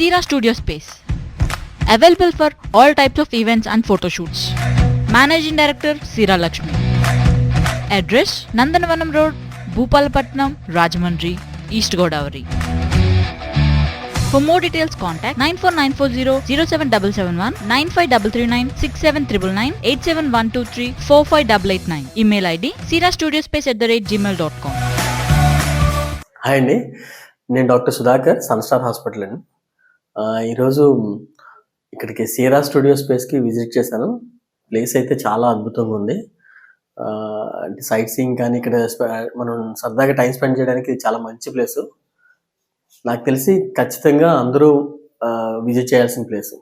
Sira Studio Space. Available for all types of events and photo shoots. Managing Director Sira Lakshmi. Address nandanvanam Road, bhupalpatnam Rajamandri, East Godavari. For more details, contact 94940 07771 95339 87123 45889. Email ID sirastudiospace at the rate gmail.com. Hi అండి నేను doctor Sudhakar Sunstar hospital అండి ఆ, ఈరోజు ఇక్కడికి Seera studio స్పేస్కి visit చేశాను. Place అయితే చాలా అద్భుతంగా ఉంది. అంటే సైట్ సీయింగ్ కానీ ఇక్కడ మనం సరదాగా టైం స్పెండ్ చేయడానికి చాలా మంచి ప్లేస్ నాకు తెలిసి ఖచ్చితంగా అందరూ విజిట్ చేయాల్సిన ప్లేస్